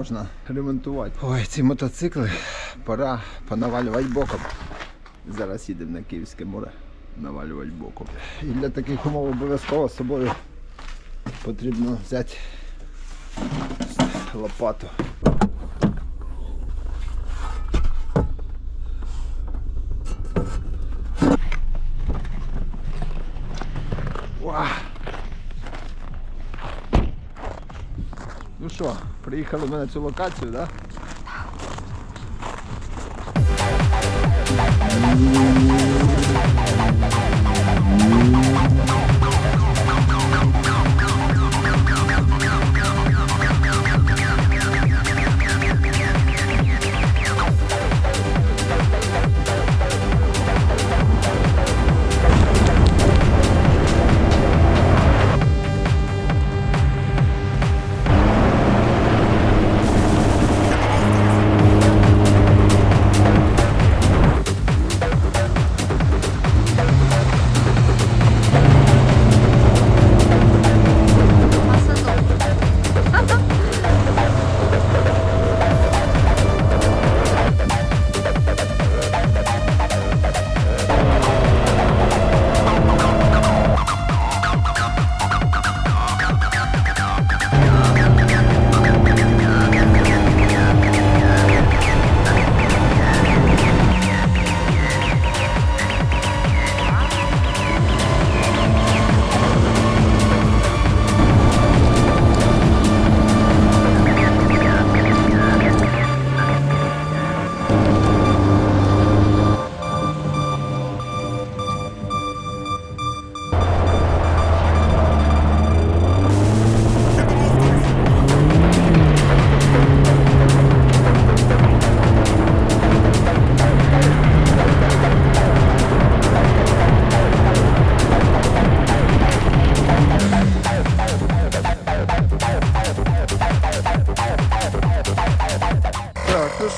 можна ремонтувати. Ой, ці мотоцикли пора понавалювати боком. Зараз їдемо на Київське море навалювати боком. І для таких умов обов'язково з собою потрібно взяти лопату. Уа! Ну що, приїхали ми на цю локацію, так? Да?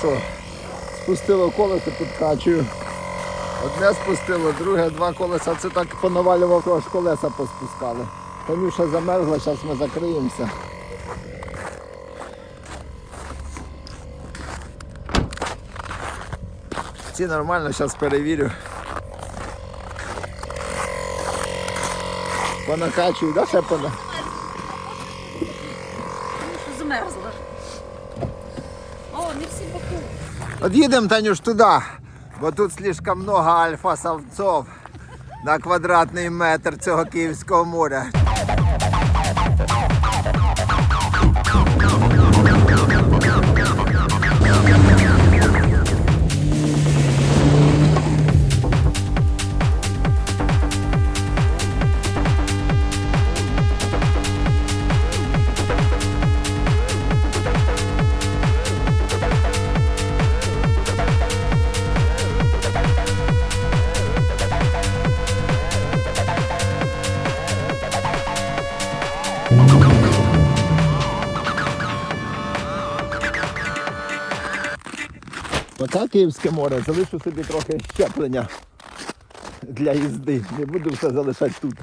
Що, спустило колесо, підкачую. Одне спустило, друге, два колеса. Це так понавалював, аж колеса поспускали. Танюша замерзла, зараз ми закриємося. Ці нормально, зараз перевірю. Понакачую, да, ще пона? Змерзла. О, не всі боку. Отъедем, Танюш, туда, бо тут слишком много альфа-самцов на квадратний метр цього Київського моря. Оце Київське море, залишу собі трохи щеплення для їзди. Не буду все залишати тут.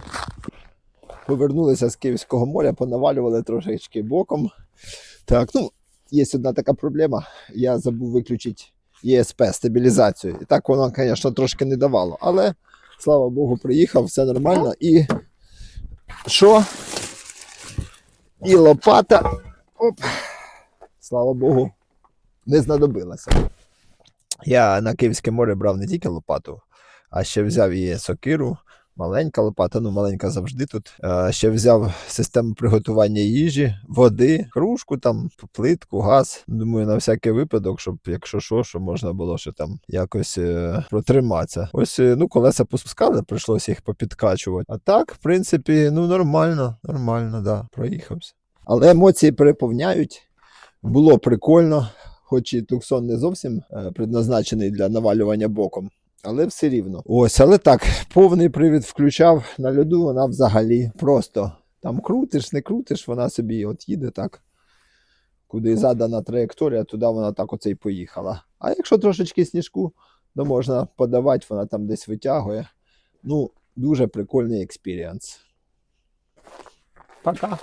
Повернулися з Київського моря, понавалювали трошечки боком. Так, ну, є одна така проблема. Я забув виключити ЄСП, стабілізацію. І так воно, звісно, трошки не давало. Але, слава Богу, приїхав, все нормально. І що? І лопата. Оп. Слава Богу, не знадобилася. Я на Київське море брав не тільки лопату, а ще взяв і сокиру, маленька лопата, ну маленька завжди тут. А ще взяв систему приготування їжі, води, кружку, там, плитку, газ. Думаю, на всякий випадок, щоб якщо що, що можна було ще там якось е, протриматися. Ось е, ну, колеса поспускали, прийшлося їх попідкачувати. А так, в принципі, ну нормально, нормально, да, проїхався. Але емоції переповняють. Було прикольно, хоч і туксон не зовсім е, предназначений для навалювання боком, але все рівно. Ось, але так, повний привід включав на льоду, вона взагалі просто там крутиш, не крутиш, вона собі от їде так. Куди задана траєкторія, туди вона так оце й поїхала. А якщо трошечки сніжку, то можна подавати, вона там десь витягує. Ну, дуже прикольний експіріанс. Пока.